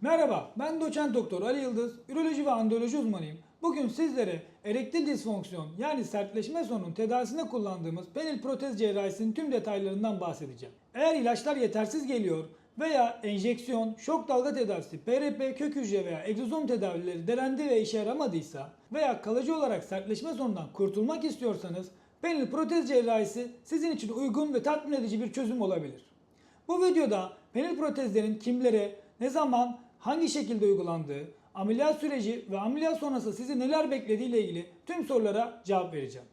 Merhaba, ben doçent doktor Ali Yıldız, üroloji ve androloji uzmanıyım. Bugün sizlere erektil disfonksiyon yani sertleşme sorunun tedavisinde kullandığımız penil protez cerrahisinin tüm detaylarından bahsedeceğim. Eğer ilaçlar yetersiz geliyor veya enjeksiyon, şok dalga tedavisi, PRP, kök hücre veya egzozom tedavileri denendi ve işe yaramadıysa veya kalıcı olarak sertleşme sorunundan kurtulmak istiyorsanız penil protez cerrahisi sizin için uygun ve tatmin edici bir çözüm olabilir. Bu videoda penil protezlerin kimlere, ne zaman, hangi şekilde uygulandığı, ameliyat süreci ve ameliyat sonrası sizi neler beklediği ile ilgili tüm sorulara cevap vereceğim.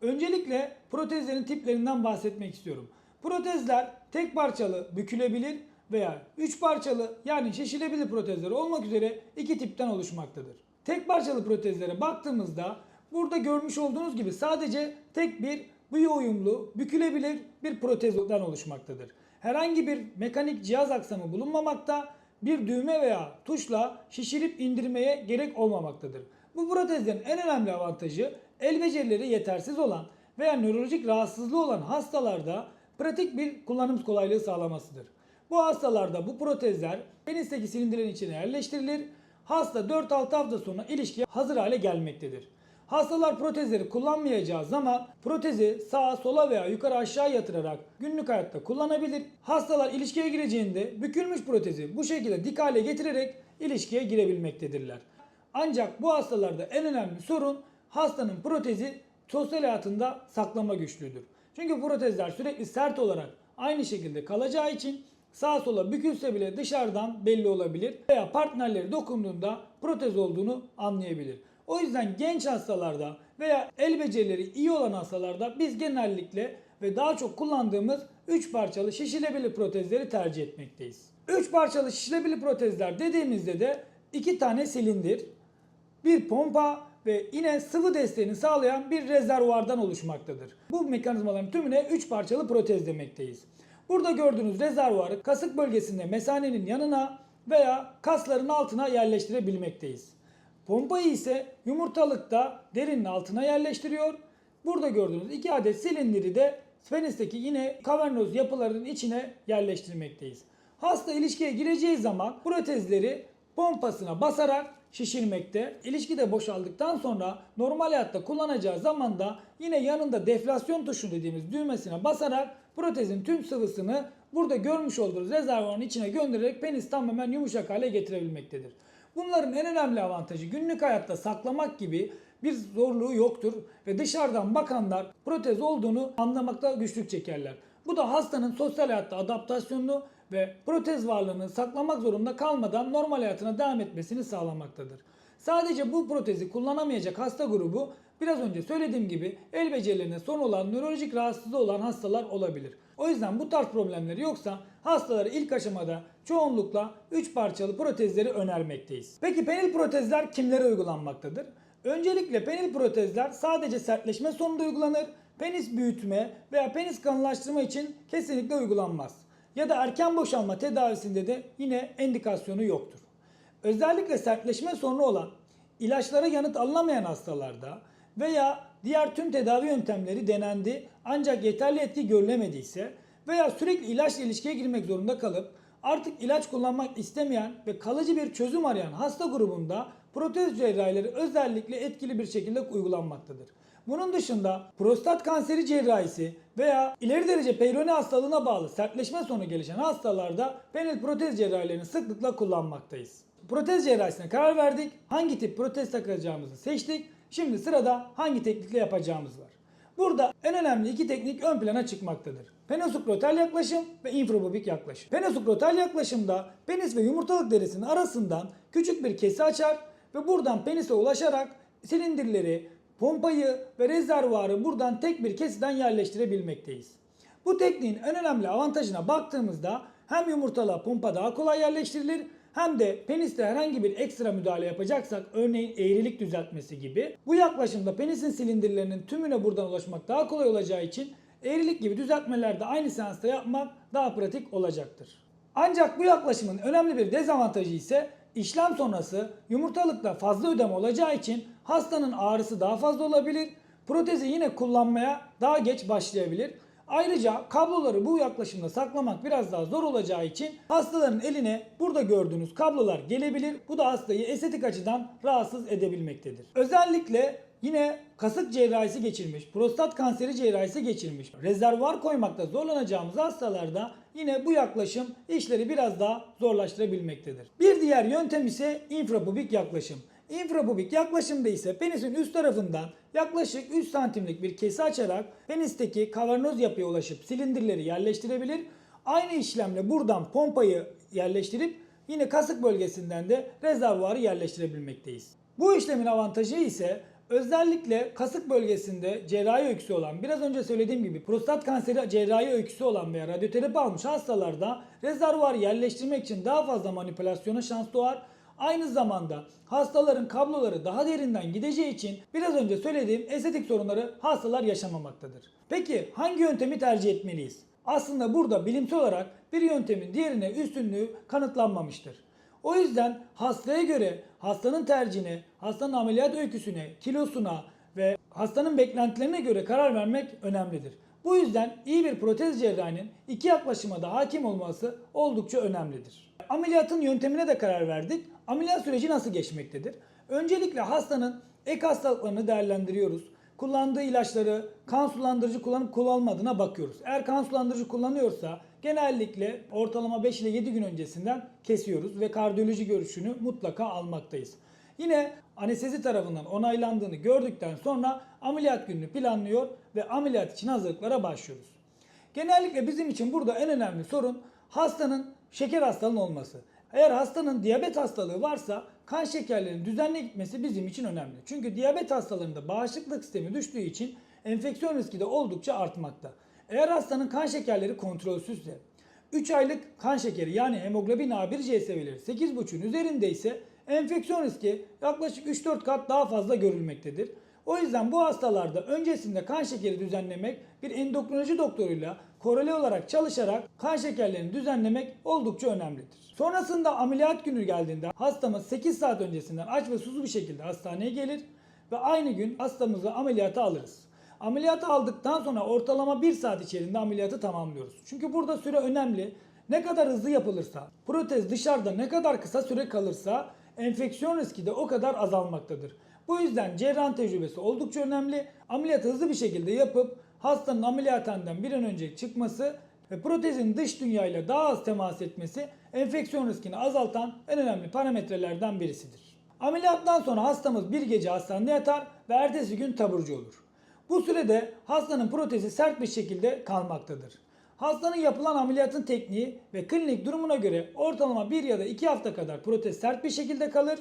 Öncelikle protezlerin tiplerinden bahsetmek istiyorum. Protezler tek parçalı, bükülebilir veya üç parçalı yani şişilebilir protezler olmak üzere iki tipten oluşmaktadır. Tek parçalı protezlere baktığımızda burada görmüş olduğunuz gibi sadece tek bir biyo uyumlu, bükülebilir bir protezden oluşmaktadır. Herhangi bir mekanik cihaz aksamı bulunmamakta, bir düğme veya tuşla şişirip indirmeye gerek olmamaktadır. Bu protezlerin en önemli avantajı el becerileri yetersiz olan veya nörolojik rahatsızlığı olan hastalarda pratik bir kullanım kolaylığı sağlamasıdır. Bu hastalarda bu protezler penisteki silindirlerin içine yerleştirilir. Hasta 4-6 hafta sonra ilişkiye hazır hale gelmektedir. Hastalar protezleri kullanmayacağı zaman protezi sağa sola veya yukarı aşağı yatırarak günlük hayatta kullanabilir. Hastalar ilişkiye gireceğinde bükülmüş protezi bu şekilde dik hale getirerek ilişkiye girebilmektedirler. Ancak bu hastalarda en önemli sorun hastanın protezi sosyal hayatında saklama güçlüğüdür. Çünkü protezler sürekli sert olarak aynı şekilde kalacağı için sağa sola bükülse bile dışarıdan belli olabilir veya partnerleri dokunduğunda protez olduğunu anlayabilir. O yüzden genç hastalarda veya el becerileri iyi olan hastalarda biz genellikle ve daha çok kullandığımız 3 parçalı şişilebilir protezleri tercih etmekteyiz. 3 parçalı şişilebilir protezler dediğimizde de 2 tane silindir, bir pompa ve yine sıvı desteğini sağlayan bir rezervuardan oluşmaktadır. Bu mekanizmaların tümüne 3 parçalı protez demekteyiz. Burada gördüğünüz rezervuarı kasık bölgesinde mesanenin yanına veya kasların altına yerleştirebilmekteyiz. Pompayı ise yumurtalıkta derinin altına yerleştiriyor. Burada gördüğünüz iki adet silindiri de penisteki yine kavernoz yapılarının içine yerleştirmekteyiz. Hasta ilişkiye gireceği zaman protezleri pompasına basarak şişirmekte. İlişki de boşaldıktan sonra normal hayatta kullanacağı zaman da yine yanında deflasyon tuşu dediğimiz düğmesine basarak protezin tüm sıvısını burada görmüş olduğunuz rezervuarın içine göndererek penis tamamen yumuşak hale getirebilmektedir. Bunların en önemli avantajı günlük hayatta saklamak gibi bir zorluğu yoktur ve dışarıdan bakanlar protez olduğunu anlamakta güçlük çekerler. Bu da hastanın sosyal hayatta adaptasyonunu ve protez varlığını saklamak zorunda kalmadan normal hayatına devam etmesini sağlamaktadır. Sadece bu protezi kullanamayacak hasta grubu biraz önce söylediğim gibi el becerilerine sorun olan nörolojik rahatsızlığı olan hastalar olabilir. O yüzden bu tarz problemleri yoksa hastaları ilk aşamada çoğunlukla 3 parçalı protezleri önermekteyiz. Peki penil protezler kimlere uygulanmaktadır? Öncelikle penil protezler sadece sertleşme sonunda uygulanır. Penis büyütme veya penis kalınlaştırma için kesinlikle uygulanmaz. Ya da erken boşalma tedavisinde de yine endikasyonu yoktur. Özellikle sertleşme sorunu olan ilaçlara yanıt alınamayan hastalarda veya diğer tüm tedavi yöntemleri denendi ancak yeterli etki görülemediyse veya sürekli ilaçla ilişkiye girmek zorunda kalıp artık ilaç kullanmak istemeyen ve kalıcı bir çözüm arayan hasta grubunda protez cerrahileri özellikle etkili bir şekilde uygulanmaktadır. Bunun dışında prostat kanseri cerrahisi veya ileri derece peyroni hastalığına bağlı sertleşme sonu gelişen hastalarda penil protez cerrahilerini sıklıkla kullanmaktayız. Protez cerrahisine karar verdik. Hangi tip protez takacağımızı seçtik. Şimdi sırada hangi teknikle yapacağımız var. Burada en önemli iki teknik ön plana çıkmaktadır. Penosukrotal yaklaşım ve infrabubik yaklaşım. Penosukrotal yaklaşımda penis ve yumurtalık derisinin arasından küçük bir kesi açar ve buradan penise ulaşarak silindirleri, pompayı ve rezervuarı buradan tek bir kesiden yerleştirebilmekteyiz. Bu tekniğin en önemli avantajına baktığımızda hem yumurtalığa pompa daha kolay yerleştirilir hem de peniste herhangi bir ekstra müdahale yapacaksak örneğin eğrilik düzeltmesi gibi bu yaklaşımda penisin silindirlerinin tümüne buradan ulaşmak daha kolay olacağı için eğrilik gibi düzeltmelerde aynı seansta yapmak daha pratik olacaktır. Ancak bu yaklaşımın önemli bir dezavantajı ise işlem sonrası yumurtalıkta fazla ödem olacağı için hastanın ağrısı daha fazla olabilir. Protezi yine kullanmaya daha geç başlayabilir. Ayrıca kabloları bu yaklaşımda saklamak biraz daha zor olacağı için hastaların eline burada gördüğünüz kablolar gelebilir. Bu da hastayı estetik açıdan rahatsız edebilmektedir. Özellikle yine kasık cerrahisi geçirmiş, prostat kanseri cerrahisi geçirmiş, rezervuar koymakta zorlanacağımız hastalarda yine bu yaklaşım işleri biraz daha zorlaştırabilmektedir. Bir diğer yöntem ise infrapubik yaklaşım. İnfrapubik yaklaşımda ise penisin üst tarafından yaklaşık 3 santimlik bir kesi açarak penisteki kavernoz yapıya ulaşıp silindirleri yerleştirebilir. Aynı işlemle buradan pompayı yerleştirip yine kasık bölgesinden de rezervuarı yerleştirebilmekteyiz. Bu işlemin avantajı ise özellikle kasık bölgesinde cerrahi öyküsü olan, biraz önce söylediğim gibi prostat kanseri cerrahi öyküsü olan veya radyoterapi almış hastalarda rezervuarı yerleştirmek için daha fazla manipülasyona şans doğar. Aynı zamanda hastaların kabloları daha derinden gideceği için biraz önce söylediğim estetik sorunları hastalar yaşamamaktadır. Peki hangi yöntemi tercih etmeliyiz? Aslında burada bilimsel olarak bir yöntemin diğerine üstünlüğü kanıtlanmamıştır. O yüzden hastaya göre hastanın tercihine, hastanın ameliyat öyküsüne, kilosuna ve hastanın beklentilerine göre karar vermek önemlidir. Bu yüzden iyi bir protez cerrahinin iki yaklaşıma da hakim olması oldukça önemlidir. Ameliyatın yöntemine de karar verdik. Ameliyat süreci nasıl geçmektedir? Öncelikle hastanın ek hastalıklarını değerlendiriyoruz. Kullandığı ilaçları kan sulandırıcı kullanıp kullanmadığına bakıyoruz. Eğer kan sulandırıcı kullanıyorsa genellikle ortalama 5 ile 7 gün öncesinden kesiyoruz ve kardiyoloji görüşünü mutlaka almaktayız. Yine anestezi tarafından onaylandığını gördükten sonra ameliyat gününü planlıyor ve ameliyat için hazırlıklara başlıyoruz. Genellikle bizim için burada en önemli sorun hastanın şeker hastalığının olması. Eğer hastanın diyabet hastalığı varsa kan şekerlerinin düzenli gitmesi bizim için önemli. Çünkü diyabet hastalarında bağışıklık sistemi düştüğü için enfeksiyon riski de oldukça artmakta. Eğer hastanın kan şekerleri kontrolsüzse 3 aylık kan şekeri yani hemoglobin A1C seviyeleri 8,5'ün üzerindeyse enfeksiyon riski yaklaşık 3-4 kat daha fazla görülmektedir. O yüzden bu hastalarda öncesinde kan şekeri düzenlemek bir endokrinoloji doktoruyla koreli olarak çalışarak kan şekerlerini düzenlemek oldukça önemlidir. Sonrasında ameliyat günü geldiğinde hastamız 8 saat öncesinden aç ve susuz bir şekilde hastaneye gelir ve aynı gün hastamızı ameliyata alırız. Ameliyatı aldıktan sonra ortalama 1 saat içerisinde ameliyatı tamamlıyoruz. Çünkü burada süre önemli. Ne kadar hızlı yapılırsa, protez dışarıda ne kadar kısa süre kalırsa enfeksiyon riski de o kadar azalmaktadır. Bu yüzden cerrahın tecrübesi oldukça önemli. Ameliyatı hızlı bir şekilde yapıp hastanın ameliyathaneden bir an önce çıkması ve protezin dış dünyayla daha az temas etmesi enfeksiyon riskini azaltan en önemli parametrelerden birisidir. Ameliyattan sonra hastamız bir gece hastanede yatar ve ertesi gün taburcu olur. Bu sürede hastanın protezi sert bir şekilde kalmaktadır. Hastanın yapılan ameliyatın tekniği ve klinik durumuna göre ortalama 1 ya da 2 hafta kadar protez sert bir şekilde kalır.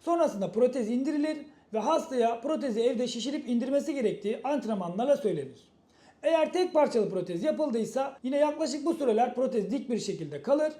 Sonrasında protez indirilir ve hastaya protezi evde şişirip indirmesi gerektiği antrenmanlarla söylenir. Eğer tek parçalı protez yapıldıysa yine yaklaşık bu süreler protez dik bir şekilde kalır.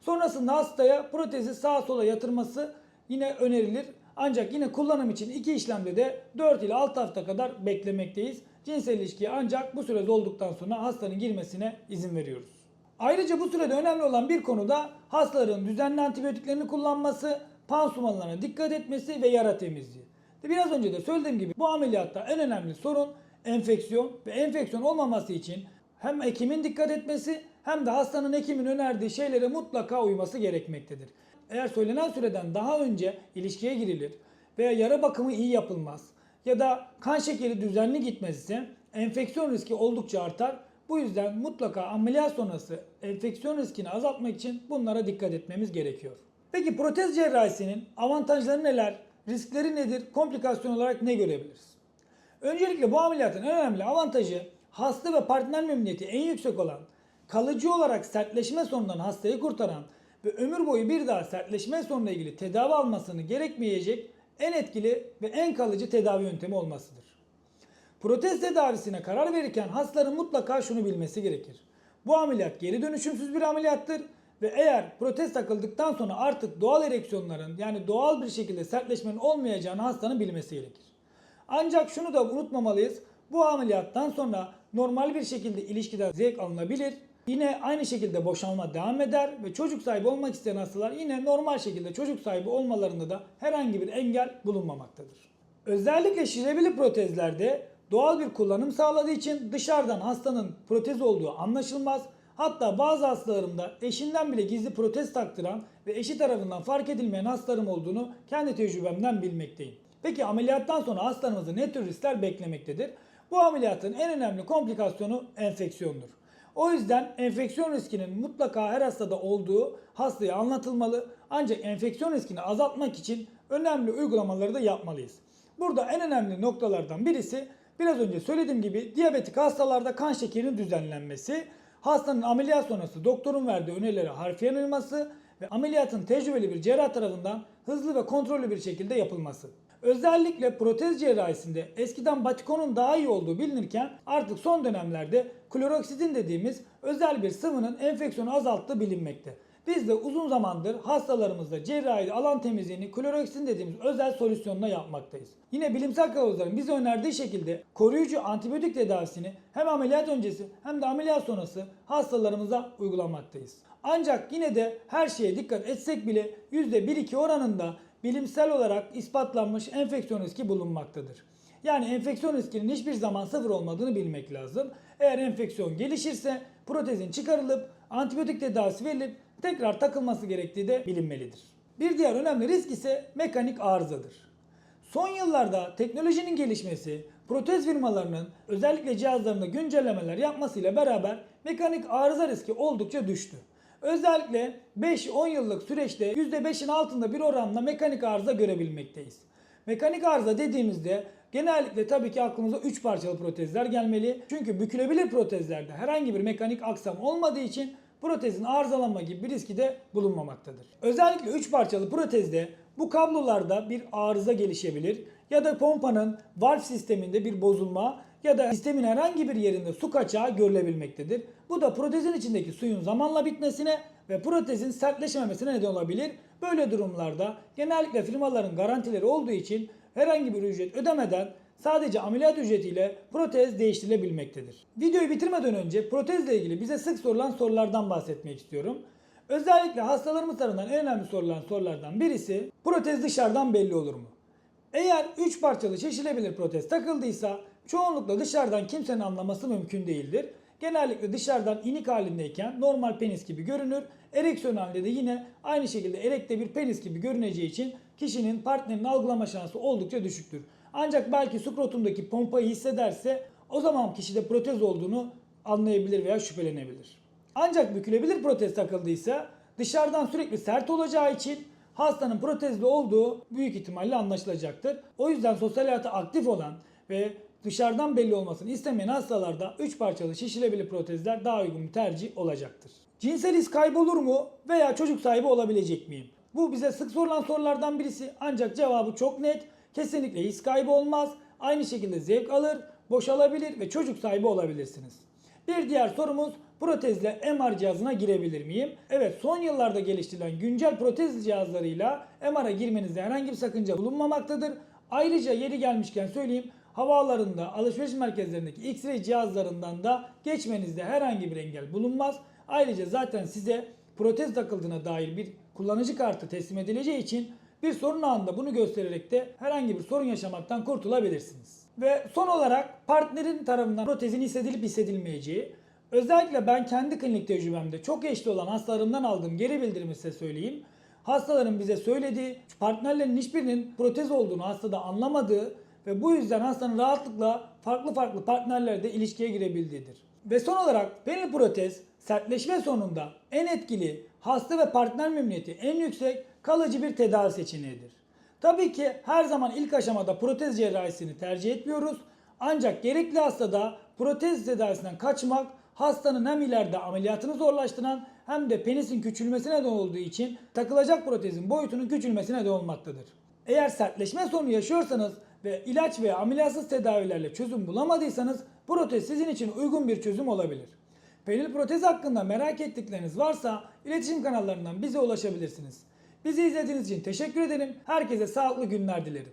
Sonrasında hastaya protezi sağa sola yatırması yine önerilir. Ancak yine kullanım için iki işlemde de 4 ile 6 hafta kadar beklemekteyiz. Cinsel ilişkiye ancak bu süre dolduktan sonra hastanın girmesine izin veriyoruz. Ayrıca bu sürede önemli olan bir konu da hastaların düzenli antibiyotiklerini kullanması, pansumanlarına dikkat etmesi ve yara temizliği. Biraz önce de söylediğim gibi bu ameliyatta en önemli sorun enfeksiyon ve enfeksiyon olmaması için hem hekimin dikkat etmesi hem de hastanın hekimin önerdiği şeylere mutlaka uyması gerekmektedir. Eğer söylenen süreden daha önce ilişkiye girilir veya yara bakımı iyi yapılmaz ya da kan şekeri düzenli gitmezse enfeksiyon riski oldukça artar. Bu yüzden mutlaka ameliyat sonrası enfeksiyon riskini azaltmak için bunlara dikkat etmemiz gerekiyor. Peki protez cerrahisinin avantajları neler, riskleri nedir, komplikasyon olarak ne görebiliriz? Öncelikle bu ameliyatın en önemli avantajı hasta ve partner memnuniyeti en yüksek olan, kalıcı olarak sertleşme sorunundan hastayı kurtaran ve ömür boyu bir daha sertleşme sorunuyla ilgili tedavi almasını gerekmeyecek en etkili ve en kalıcı tedavi yöntemi olmasıdır. Protez tedavisine karar verirken hastaların mutlaka şunu bilmesi gerekir. Bu ameliyat geri dönüşümsüz bir ameliyattır ve eğer protez takıldıktan sonra artık doğal ereksiyonların yani doğal bir şekilde sertleşmenin olmayacağını hastanın bilmesi gerekir. Ancak şunu da unutmamalıyız. Bu ameliyattan sonra normal bir şekilde ilişkide zevk alınabilir. Yine aynı şekilde boşalma devam eder ve çocuk sahibi olmak isteyen hastalar yine normal şekilde çocuk sahibi olmalarında da herhangi bir engel bulunmamaktadır. Özellikle şirebili protezlerde doğal bir kullanım sağladığı için dışarıdan hastanın protez olduğu anlaşılmaz. Hatta bazı hastalarımda eşinden bile gizli protez taktıran ve eşi tarafından fark edilmeyen hastalarım olduğunu kendi tecrübemden bilmekteyim. Peki ameliyattan sonra hastalarımızı ne tür riskler beklemektedir? Bu ameliyatın en önemli komplikasyonu enfeksiyondur. O yüzden enfeksiyon riskinin mutlaka her hastada olduğu hastaya anlatılmalı. Ancak enfeksiyon riskini azaltmak için önemli uygulamaları da yapmalıyız. Burada en önemli noktalardan birisi biraz önce söylediğim gibi diyabetik hastalarda kan şekerinin düzenlenmesi, hastanın ameliyat sonrası doktorun verdiği önerilere harfiyen uyması ve ameliyatın tecrübeli bir cerrah tarafından hızlı ve kontrollü bir şekilde yapılması. Özellikle protez cerrahisinde eskiden batikonun daha iyi olduğu bilinirken artık son dönemlerde kloroksidin dediğimiz özel bir sıvının enfeksiyonu azalttığı bilinmekte. Biz de uzun zamandır hastalarımızda cerrahi alan temizliğini kloroksidin dediğimiz özel solüsyonla yapmaktayız. Yine bilimsel kılavuzların bize önerdiği şekilde koruyucu antibiyotik tedavisini hem ameliyat öncesi hem de ameliyat sonrası hastalarımıza uygulamaktayız. Ancak yine de her şeye dikkat etsek bile %1-2 oranında bilimsel olarak ispatlanmış enfeksiyon riski bulunmaktadır. Yani enfeksiyon riskinin hiçbir zaman sıfır olmadığını bilmek lazım. Eğer enfeksiyon gelişirse protezin çıkarılıp antibiyotik tedavisi verilip tekrar takılması gerektiği de bilinmelidir. Bir diğer önemli risk ise mekanik arızadır. Son yıllarda teknolojinin gelişmesi, protez firmalarının özellikle cihazlarında güncellemeler yapmasıyla beraber mekanik arıza riski oldukça düştü. Özellikle 5-10 yıllık süreçte %5'in altında bir oranla mekanik arıza görebilmekteyiz. Mekanik arıza dediğimizde genellikle tabii ki aklımıza 3 parçalı protezler gelmeli. Çünkü bükülebilir protezlerde herhangi bir mekanik aksam olmadığı için protezin arızalanma gibi bir riski de bulunmamaktadır. Özellikle 3 parçalı protezde bu kablolarda bir arıza gelişebilir ya da pompanın valve sisteminde bir bozulma ya da sistemin herhangi bir yerinde su kaçağı görülebilmektedir. Bu da protezin içindeki suyun zamanla bitmesine ve protezin sertleşmemesine neden olabilir. Böyle durumlarda genellikle firmaların garantileri olduğu için herhangi bir ücret ödemeden sadece ameliyat ücretiyle protez değiştirilebilmektedir. Videoyu bitirmeden önce protezle ilgili bize sık sorulan sorulardan bahsetmek istiyorum. Özellikle hastalarımız tarafından en önemli sorulan sorulardan birisi protez dışarıdan belli olur mu? Eğer 3 parçalı şişilebilir protez takıldıysa çoğunlukla dışarıdan kimsenin anlaması mümkün değildir. Genellikle dışarıdan inik halindeyken normal penis gibi görünür. Ereksiyon halinde de yine aynı şekilde erekte bir penis gibi görüneceği için kişinin partnerini algılama şansı oldukça düşüktür. Ancak belki skrotumdaki pompayı hissederse o zaman kişide protez olduğunu anlayabilir veya şüphelenebilir. Ancak bükülebilir protez takıldıysa dışarıdan sürekli sert olacağı için hastanın protezli olduğu büyük ihtimalle anlaşılacaktır. O yüzden sosyal hayatı aktif olan ve dışarıdan belli olmasını istemeyen hastalarda 3 parçalı şişilebilir protezler daha uygun bir tercih olacaktır. Cinsel his kaybolur mu veya çocuk sahibi olabilecek miyim? Bu bize sık sorulan sorulardan birisi ancak cevabı çok net. Kesinlikle his kaybı olmaz. Aynı şekilde zevk alır, boşalabilir ve çocuk sahibi olabilirsiniz. Bir diğer sorumuz protezle MR cihazına girebilir miyim? Evet son yıllarda geliştirilen güncel protez cihazlarıyla MR'a girmenizde herhangi bir sakınca bulunmamaktadır. Ayrıca yeri gelmişken söyleyeyim havaalarında, alışveriş merkezlerindeki X-ray cihazlarından da geçmenizde herhangi bir engel bulunmaz. Ayrıca zaten size protez takıldığına dair bir kullanıcı kartı teslim edileceği için bir sorun anında bunu göstererek de herhangi bir sorun yaşamaktan kurtulabilirsiniz. Ve son olarak partnerin tarafından protezin hissedilip hissedilmeyeceği, özellikle ben kendi klinik tecrübemde çok eşli olan hastalarımdan aldığım geri bildirimi size söyleyeyim. Hastaların bize söylediği, partnerlerin hiçbirinin protez olduğunu hastada anlamadığı ve bu yüzden hastanın rahatlıkla farklı farklı partnerlerle ilişkiye girebildiğidir. Ve son olarak penil protez sertleşme sonunda en etkili hasta ve partner memnuniyeti en yüksek kalıcı bir tedavi seçeneğidir. Tabii ki her zaman ilk aşamada protez cerrahisini tercih etmiyoruz. Ancak gerekli hastada protez tedavisinden kaçmak hastanın hem ileride ameliyatını zorlaştıran hem de penisin küçülmesine neden olduğu için takılacak protezin boyutunun küçülmesine neden olmaktadır. Eğer sertleşme sorunu yaşıyorsanız ve ilaç veya ameliyatsız tedavilerle çözüm bulamadıysanız protez sizin için uygun bir çözüm olabilir. Penil protez hakkında merak ettikleriniz varsa iletişim kanallarından bize ulaşabilirsiniz. Bizi izlediğiniz için teşekkür ederim. Herkese sağlıklı günler dilerim.